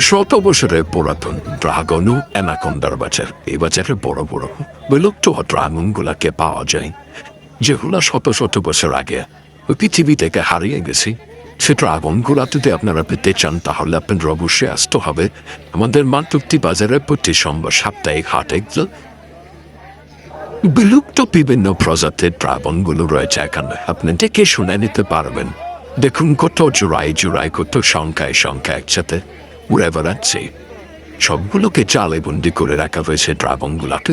শত বছরের পুরাতন ড্রাগন ও অ্যানাকন্ডার বাজার। এই বাজারে বড় বড় বিলুপ্ত ড্রাগন গুলাকে পাওয়া যায়। যেগুলা শত শত বছর আগে পৃথিবী থেকে হারিয়ে গেছে। সে ড্রাগনগুলা যদি আপনারা পেতে চান, তাহলে আপনাদের অবশ্যই আসতে হবে। আমাদের মাতুক্তি বাজারে প্রতি সোমবার সাপ্তাহিক হাটে বিলুপ্ত বিভিন্ন প্রজাতির ড্রাগনগুলো রয়েছে এখানে। আপনি দেখে শুনে নিতে পারবেন। দেখুন কত জোড়াই জোড়াই কত সংখ্যায় সংখ্যা একসাথে উড়ে বেড়াচ্ছে। সবগুলোকে চালে বন্দি করে রাখা হয়েছে ড্রাগনগুলাকে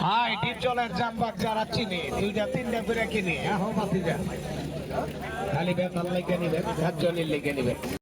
হাই, ডিপ জলের জামবাগ যারা চিনি, দুইটা, তিনটা করে কিনে। আহ মাতি যা খালি বেতন লেগে নিবেন ধার্য লেগে নিবেন